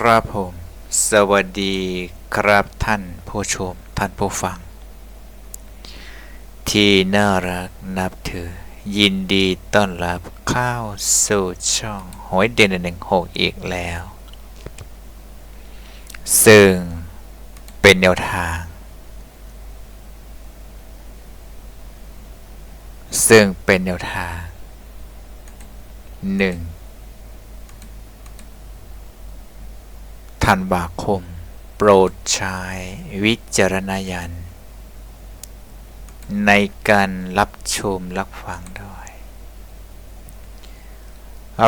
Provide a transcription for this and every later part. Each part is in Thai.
ครับผม สวัสดีครับท่านผู้ชมท่านผู้ฟัง ที่น่ารักนับถือ ยินดีต้อนรับเข้าสู่ช่องหอยเด่นหนึ่งหกอีกแล้ว ซึ่งเป็นแนวทาง ซึ่งเป็นแนวทางหนึ่ง ธันวาคม โปรดใช้วิจารณญาณในการรับชมรับฟังด้วย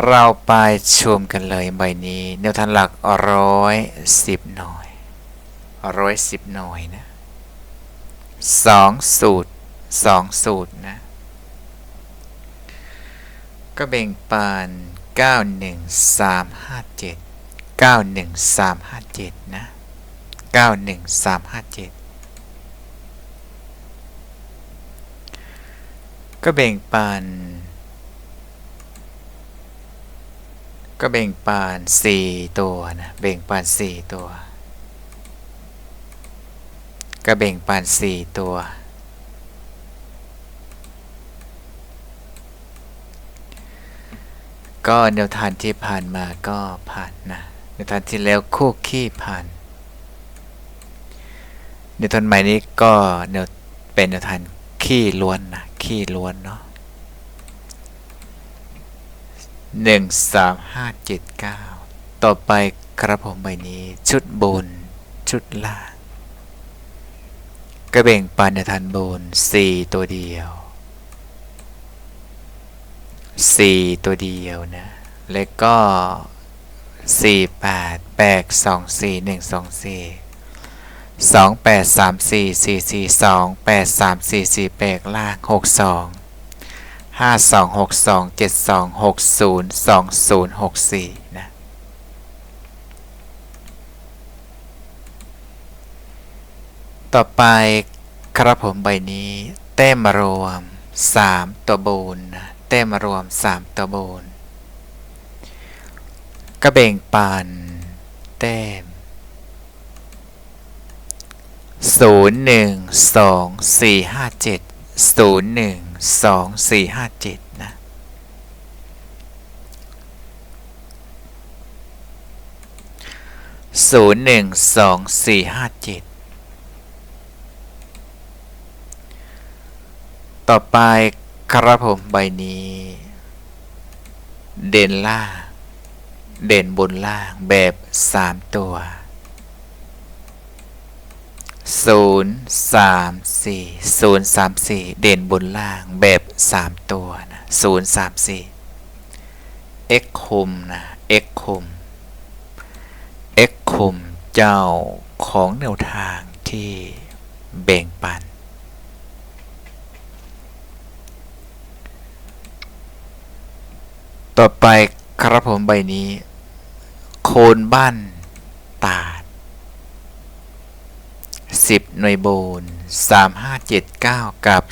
เราไปชมกันเลยใบนี้แนวทางหลักร้อยสิบหน่อยร้อยสิบหน่อยนะสองสูตรสองสูตรนะ ก็แบ่งปานเก้าหนึ่งสามห้าเจ็ด เก้าหนึ่งสามห้าเจ็ดนะเก้าหนึ่งสามห้าเจ็ดก็แบ่งปัน ก็แบ่งปันสี่ตัวนะ แบ่งปันสี่ตัว ก็แบ่งปันสี่ตัวก็แนวทางที่ผ่านมาก็ผ่านนะ ในตอนที่แล้วคู่ขี้ผ่านในตอนใหม่นี้ก็เนวเป็นแนวทางขี้ล้วนนะขี้ล้วนเนาะหนึ่งสามห้าเจ็ดเก้าต่อไปครับผมใบนี้ ชุดบน ชุดล่างก็แบ่งปันในทานบนสี่ตัวเดียวสี่ตัวเดียวนะ แล้วก็ สี่แปดแปดสองสี่หนึ่งสองสี่สองแปดสามสี่สี่สี่สองแปดสามสี่สี่แปดล่างหกสองห้าสองหกสองเจ็ดสองหกศูนย์สองศูนย์หกสี่นะต่อไปครับผมใบนี้แต้มรวมสามตัวบนนะแต้มรวมสามตัวบน ก็แบ่งปันแต้มศูนย์หนึ่งสองสี่ห้าเจ็ดศูนย์หนึ่งสองสี่ห้าเจ็ดนะศูนย์หนึ่งสองสี่ห้าเจ็ดต่อไปครับผมใบนี้ เดนล่า เด่นบนล่างแบบ 3 ตัว 0 3 4 0 3 4 เด่นบนล่างแบบ 3 ตัวนะ0 3 4 x คุมนะ x คุม x คุมเจ้าของแนวทางที่แบ่งปันต่อไป ครับผมใบนี้ โคนบ้านตาด 10 หน่วยโบน 3579 กับ 0248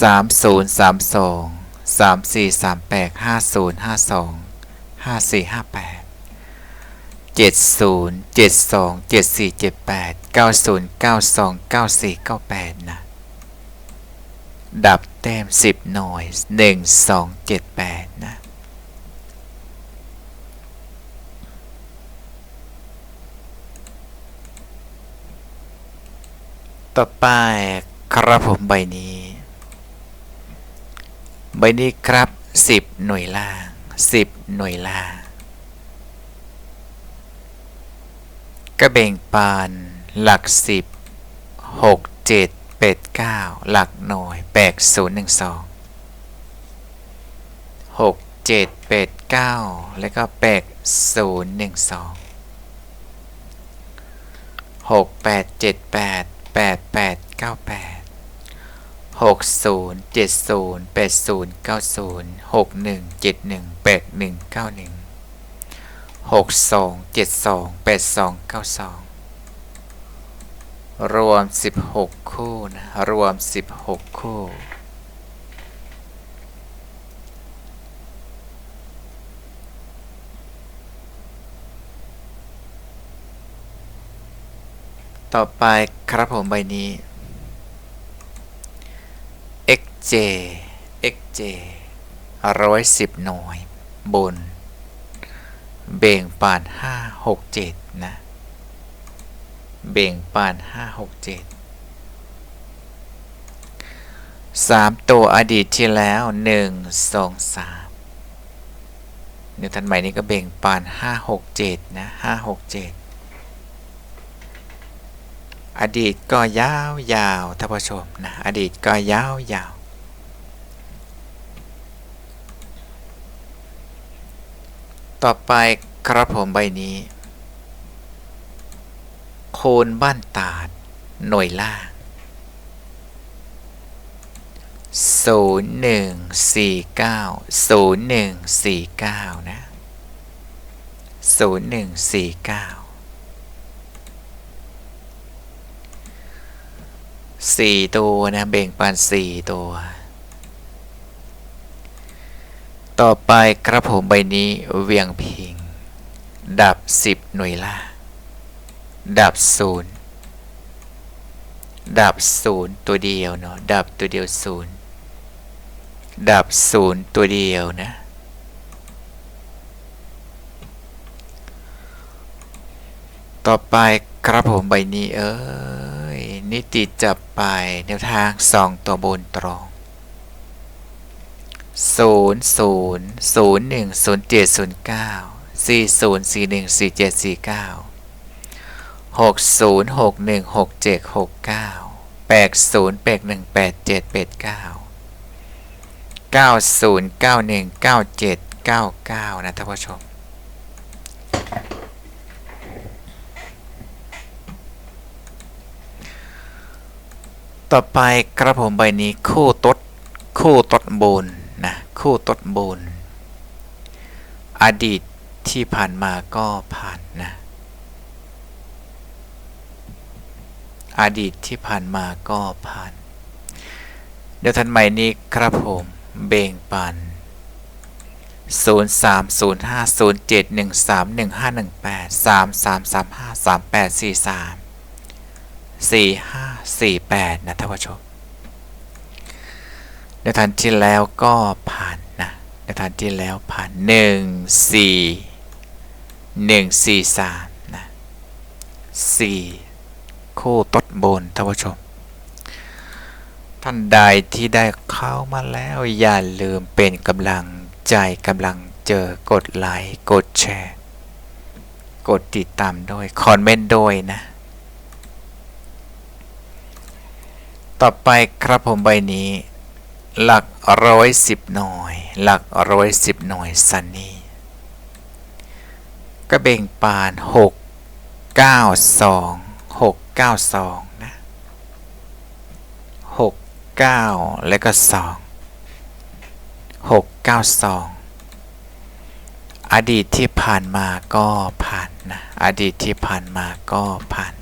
3032 3438 5052 5458 70 72 7478 90 92 9498 นะ ดับแต้ม 10 หน่วย1 2 7 8 นะต่อไปครับผมใบนี้ ใบนี้ครับ 10 หน่วยล่าง 10 หน่วยล่างก็แบ่งปานหลัก 10 6 7 8 9 หลักหน่วย 8 0 1 2 6 7 8 9 แล้วก็ 8 0 1 2 6 8 7 8 8 8 9 8 6 0 7 0 8 0 9 0 6 1 7 1 8 1 9 1 6 2 7 2 8 2 9 2 รวม 16 คู่นะรวม 16 คู่ ต่อไปครับผมใบนี้ xj xj ร้อยสิบหน่วย บน เบ่งปานห้าหกเจ็ดนะ เบ่งปานห้าหกเจ็ดสามตัวอดีตที่แล้วหนึ่งสองสามเดี๋ยวทันใหม่นี้ก็เบ่งปานห้าหกเจ็ดนะห้าหกเจ็ดอดีตก็ยาวยาวท่านผู้ชมนะอดีตก็ยาวยาวต่อไปครับผมใบนี้ โคนบ้านตาด หน่วยล่าง0149 0149 นะ 0149สี่ตัวนะเบ่งปานสี่ตัว ต่อไปกระผมใบนี้เวียงพิง ดับสิบหน่วยล่า ดับศูนย์ดับศูนย์ตัวเดียวเนาะดับตัวเดียวศูนย์ดับศูนย์ตัวเดียวนะต่อไปกระผมใบนี้เอ้ยนิติจับไปแนวทางสองตัวบนตรงศูนย์ศูนย์ศูนย์หนึ่งศูนย์เจ็ดศูนย์เก้าสี่ศูนย์สี่หนึ่งสี่เจ็ดสี่เก้า หกศูนย์หกหนึ่งหกเจ็ดหกเก้าแปดศูนย์แปดหนึ่งแปดเจ็ดแปดเก้าเก้าศูนย์เก้าหนึ่งเก้าเจ็ดเก้าเก้านะท่านผู้ชม ต่อไปกระผมใบนี้คู่ตดคู่ตดบนนะคู่ตดบนอดีตที่ผ่านมาก็ผ่านนะ อดีตที่ผ่านมาก็ผ่าน เดี๋ยวทันใหม่นี้ครับผมเบ่งปัน 0 3 0 5 0 7 1 3 1 5 1 8 3 3 3 5 3 8 4 3สี่ห้าสี่แปดนะท่านผู้ชมในทันที่แล้วก็ผ่านนะในทันที่แล้วผ่านหนึ่งสี่หนึ่งสี่สามนะสี่ คู่ต้นบนท่านผู้ชม ท่านใดที่ได้เข้ามาแล้วอย่าลืมเป็นกำลังใจกำลังเจอกดไลค์กดแชร์ กดติดตามด้วยคอมเมนต์ด้วยนะ ต่อไปครับผมใบนี้ หลักร้อยสิบหน่วยหลักร้อยสิบหน่วยซันนี่ก็เบ่งปานหกเก้าสอง หกเก้าสองนะหกเก้าแล้วก็สองหกเก้าสองอดีตที่ผ่านมาก็ผ่านนะอดีตที่ผ่านมาก็ผ่าน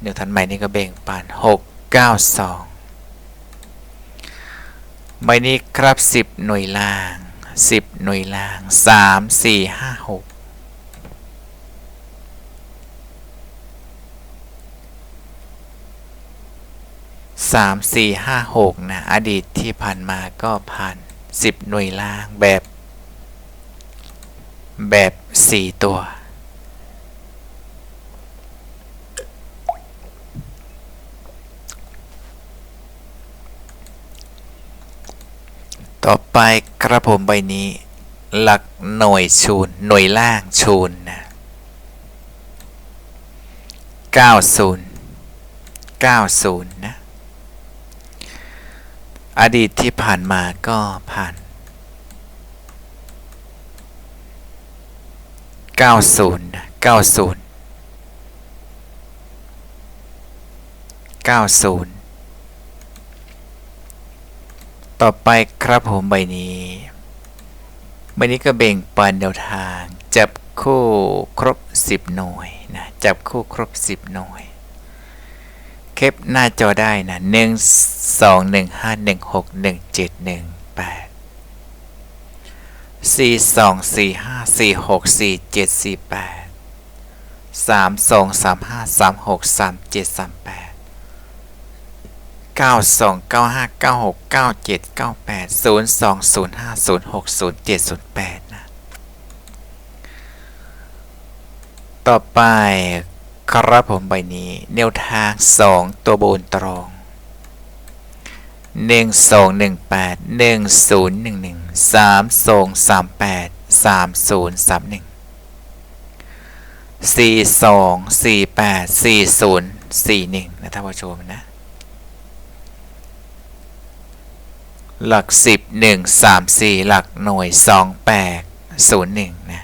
เดี๋ยวทันใหม่นี่ก็เบ่งปาน6 9 2ใบนี้ครับ 10 หน่วยล่าง 10 หน่วยล่าง 3 4 5 6 สามสี่ห้าหกนะ อดีตที่ผ่านมาก็ผ่านสิบหน่วยล่างแบบ แบบสี่ตัว ต่อไปกระผมใบนี้ หลักหน่วยชูน หน่วยล่างชูนนะ 90 90 นะ อดีตที่ผ่านมาก็ผ่าน 90 90 90 ต่อไปครับผมใบนี้ ใบนี้ก็เบ่งปันแนวทาง จับคู่ครบ 10 หน่วยนะ จับคู่ครบ 10 หน่วย คปหน้าจอได้นะ1 2 1 5 1 6 1 7 1 8 4 2 4 5 4 6 4 7 4 8สามสองสามห้าสามหกสามเจ็ดสามแปดเก้าสองเก้าห้าเก้าหกเก้าเจ็ดเก้าแปดศูนย์สองศูนย์ห้าศูนย์หกศูนย์เจ็ดศูนย์แปดนะ ต่อไป ครับผมใบนี้แนวทางสองตัวบนตรงหนึ่งสองหนึ่งแปดหนึ่งศูนย์หนึ่งหนึ่งสามสองสามแปดสามศูนย์สามหนึ่งสี่สองสี่แปดสี่ศูนย์สี่หนึ่งนะท่านผู้ชมนะ หลักสิบหนึ่งสามสี่หลักหน่วยสองแปดศูนย์หนึ่งนะ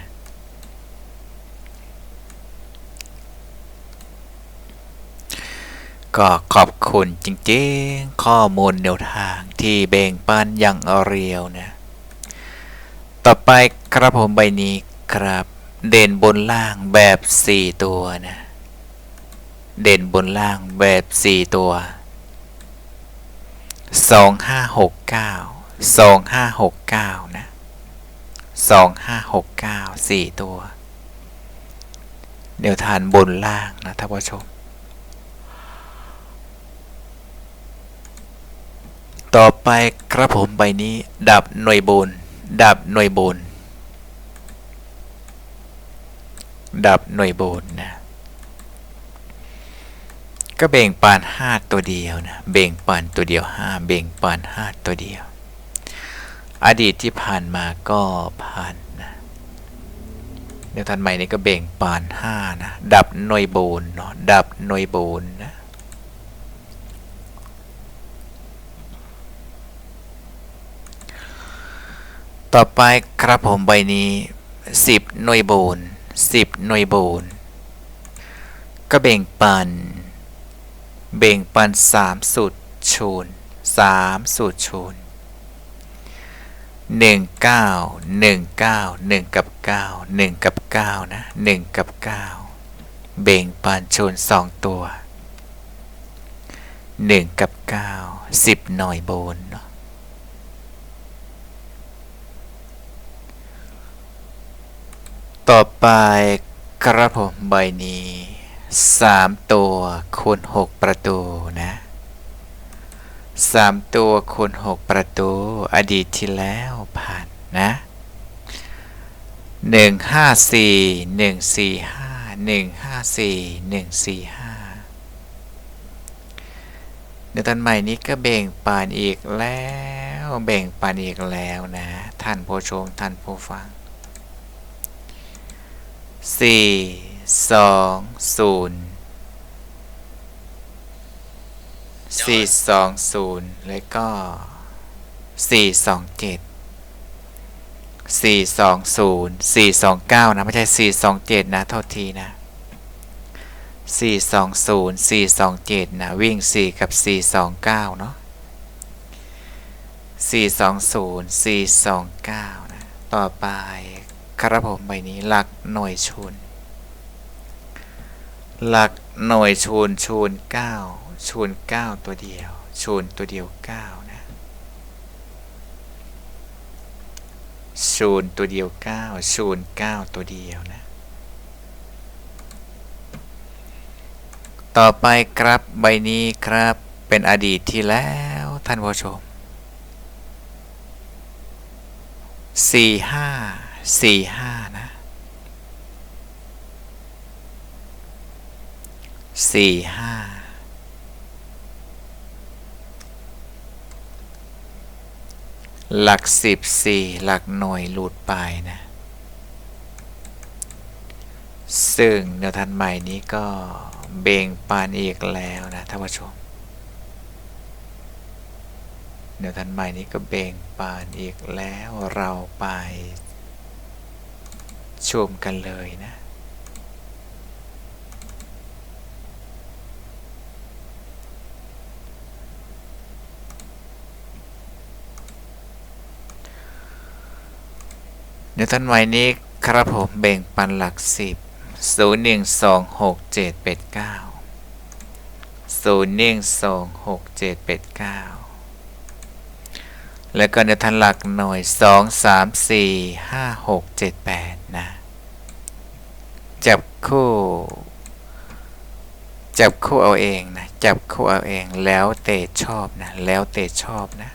ก็ขอบคุณจริงๆ ข้อมูลแนวทางที่แบ่งปันอย่างเรียวนะ ต่อไปครับผมใบนี้ครับ เด่นบนล่างแบบ 4 ตัวนะ เด่นบนล่างแบบ 4 ตัว 2569 2569 นะ 2569 4 ตัวเดี๋ยวทานบนล่างนะท่านผู้ชม ต่อไปครับผมใบนี้ดับหน่วยโบนดับหน่วยโบนดับหน่วยโบนนะก็เบ่งปานห้าตัวเดียวนะเบ่งปานตัวเดียวห้าเบ่งปานห้าตัวเดียว อดีตที่ผ่านมาก็ผ่านนะเดี๋ยวทันใหม่นี้ก็เบ่งปานห้านะ ดับหน่วยโบนเนาะดับหน่วยโบนนะ ต่อไปครับผมใบนี้สิบหน่วยโบนสิบหน่วยโบนก็เบ่งปันเบ่งปันสามสุดชูนสามสุดชูนหนึ่งเก้าหนึ่งเก้าหนึ่งกับเก้าหนึ่งกับเก้านะหนึ่งกับเก้าเบ่งปันชูนสองตัวหนึ่งกับเก้าสิบหน่วยโบนเนาะ ต่อไปกระผมใบนี้สามตัวคูณหกประตูนะสามตัวคูณหกประตู อดีตที่แล้วผ่านนะหนึ่งห้าสี่หนึ่งสี่ห้าหนึ่งห้าสี่หนึ่งสี่ห้าในตอนใหม่นี้ก็เบ่งปานอีกแล้วเบ่งปานอีกแล้วนะ ท่านผู้ชมท่านผู้ฟัง สี่สองศูนย์สี่สองศูนย์แล้วก็สี่สองเจ็ดสี่สองศูนย์สี่สองเก้านะ ไม่ใช่สี่สองเจ็ดนะ โทษทีนะสี่สองศูนย์สี่สองเจ็ดนะ วิ่งสี่กับสี่สองเก้าเนาะสี่สองศูนย์สี่สองเก้านะ ต่อไป ครับผมใบนี้หลักหน่วยชูนหลักหน่วยชูนชูนเก้าชูนเก้าตัวเดียวชูนตัวเดียวเก้านะชูนตัวเดียวเก้าชูนเก้าตัวเดียวนะต่อไปครับใบนี้ครับเป็นอดีตที่แล้วท่านผู้ชมสี่ห้า สี่ห้านะสี่ห้าหลักสิบสี่หลักหน่วยหลุดไปนะ ซึ่งแนวทันใหม่นี้ก็เบ่งปานอีกแล้วนะท่านผู้ชมแนวทันใหม่นี้ก็เบ่งปานอีกแล้วเราไป ชมกันเลยนะในต้นไม้นี้ครับผมแบ่งปันหลักสิบศูนย์หนึ่งสองหกเจ็ดเป็ดเก้าศูนย์หนึ่งสองหกเจ็ดเป็ดเก้าแล้วก็ในทันหลักหน่วยสองสามสี่ห้าหกเจับคู่ จับคู่เอาเองนะ จับคู่เอาเองแล้วเตะชอบนะ แล้วเตะชอบนะ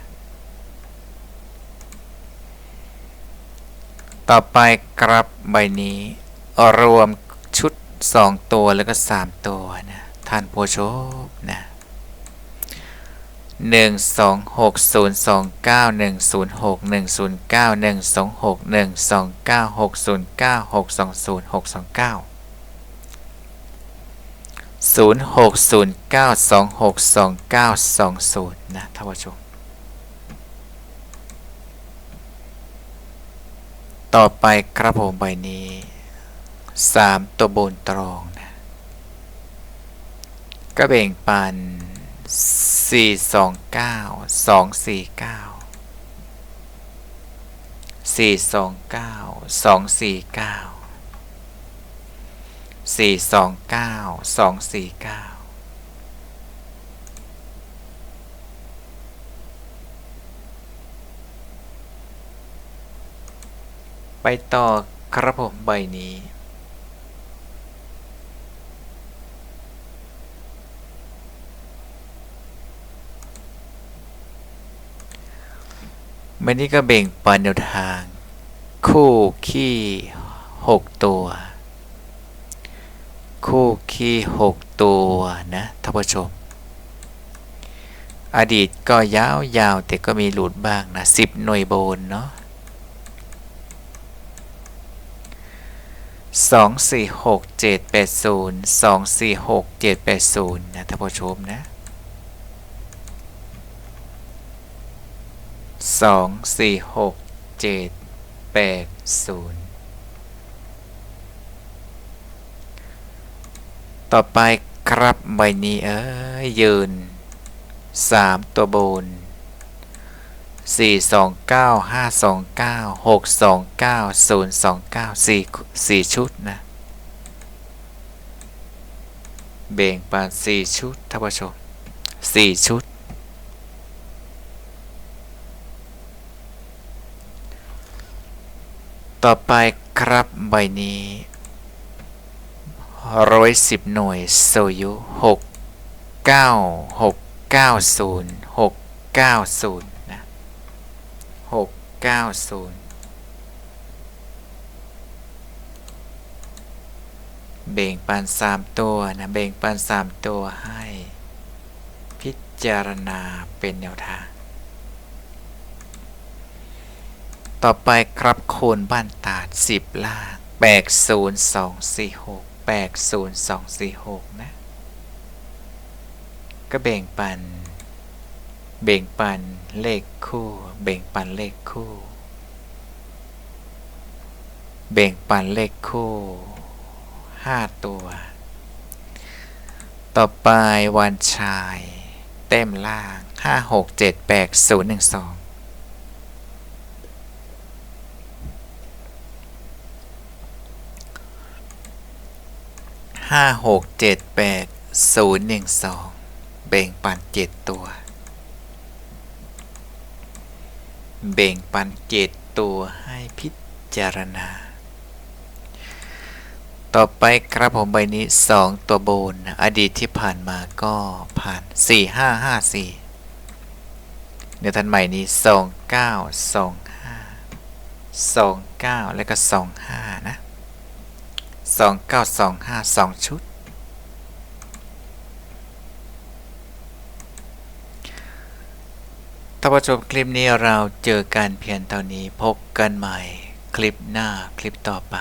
ต่อไปกรับใบนี้ รวมชุด 2 ตัวแล้วก็ 3 ตัวนะ ท่านผู้ชมนะ หนึ่งสองหกศูนย์สองเก้าหนึ่งศูนย์หกหนึ่งศูนย์เก้าหนึ่งสองหกหนึ่งสองเก้าหกศูนย์เก้าหกสองศูนย์หกสองเก้าศูนย์หกศูนย์เก้าสองหกสองเก้าสองศูนย์นะท่านผู้ชม ต่อไปครับผมใบนี้สามตัวบนตรองนะก็แบ่งปัน สี่สองเก้าสองสี่เก้าสี่สองเก้าสองสี่เก้าสี่สองเก้าสองสี่เก้าไปต่อครับผมใบนี้ วันนี้ก็เบ่งปันแนวทาง คู่ขี้หกตัว คู่ขี้หกตัวนะท่านผู้ชม อดีตก็ยาวยาวแต่ก็มีหลุดบ้างนะสิบหน่วยโบนเนาะสองสี่หกเจ็ดแปดศูนย์สองสี่หกเจ็ดแปดศูนย์นะท่านผู้ชมนะ สองสี่หกเจ็ดแปดศูนย์ต่อไปครับใบนี้เอ้ยยืนสามตัวบนสี่สองเก้าห้าสองเก้าหกสองเก้าศูนย์สองเก้าสี่สี่ชุดนะเบ่งปานสี่ชุดท่านผู้ชมสี่ชุด ต่อไปครับใบนี้ร้อยสิบหน่วยโซยุหกเก้าหกเก้าศูนย์หกเก้าศูนย์นะหกเก้าศูนย์เบ่งปันสามตัวนะเบ่งปันสามตัวให้ พิจารณาเป็นแนวทาง ต่อไปครับคูณบ้านตาด 10 ล่าง 80246 80246 นะ ก็แบ่งปัน แบ่งปันเลขคู่ แบ่งปันเลขคู่ แบ่งปันเลขคู่ 5 ตัว ต่อไปวันชาย เต็มล่าง 5678012 ห้าหกเจ็ดแปดศูนย์หนึ่งสองเบ่งปันเจ็ดตัว เบ่งปันเจ็ดตัวให้พิจารณา ต่อไปครับผมใบนี้สองตัวโบน อดีตที่ผ่านมาก็ผ่านสี่ห้าห้าสี่เดี๋ยวทันใหม่นี้สองเก้าสองห้าสองเก้าแล้วก็สองห้านะ สองเก้าสองห้าสองชุดท่านผู้ชมคลิปนี้เราเจอกันเพียงเท่านี้พบกันใหม่ คลิปหน้าคลิปต่อไป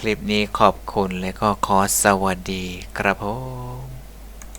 คลิปนี้ขอบคุณและก็ขอสวัสดีครับผม